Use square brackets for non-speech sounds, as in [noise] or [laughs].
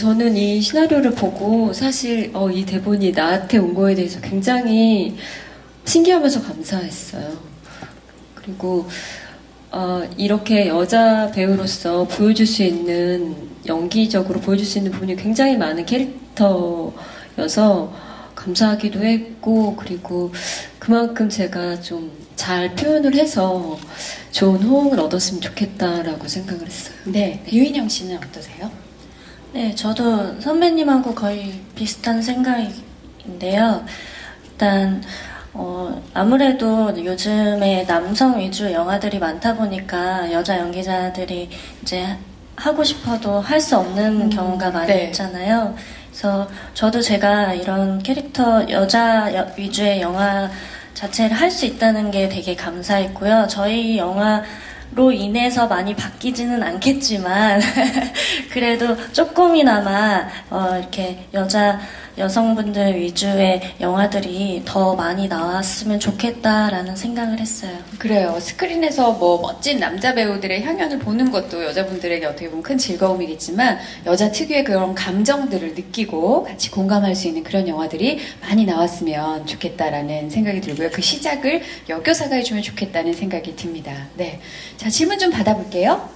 저는 이 시나리오를 보고 사실 어, 이 대본이 나한테 온 거에 대해서 굉장히 신기하면서 감사했어요. 그리고 어, 이렇게 여자 배우로서 보여줄 수 있는 연기적으로 보여줄 수 있는 부분이 굉장히 많은 캐릭터여서 감사하기도 했고 그리고 그만큼 제가 좀 잘 표현을 해서 좋은 호응을 얻었으면 좋겠다라고 생각을 했어요. 네, 유인영 씨는 어떠세요? 네, 저도 선배님하고 거의 비슷한 생각인데요. 일단, 어, 아무래도 요즘에 남성 위주 영화들이 많다 보니까 여자 연기자들이 이제 하고 싶어도 할 수 없는 음, 경우가 많이 네. 있잖아요. 그래서 저도 제가 이런 캐릭터 여자 여- 위주의 영화 자체를 할 수 있다는 게 되게 감사했고요. 저희 영화 로 인해서 많이 바뀌지는 않겠지만 [laughs] 그래도 조금이나마 어, 이렇게 여자 여성분들 위주의 영화들이 더 많이 나왔으면 좋겠다라는 생각을 했어요. 그래요. 스크린에서 뭐 멋진 남자 배우들의 향연을 보는 것도 여자분들에게 어떻게 보면 큰 즐거움이겠지만 여자 특유의 그런 감정들을 느끼고 같이 공감할 수 있는 그런 영화들이 많이 나왔으면 좋겠다라는 생각이 들고요. 그 시작을 여교사가 해주면 좋겠다는 생각이 듭니다. 네. 자, 질문 좀 받아볼게요.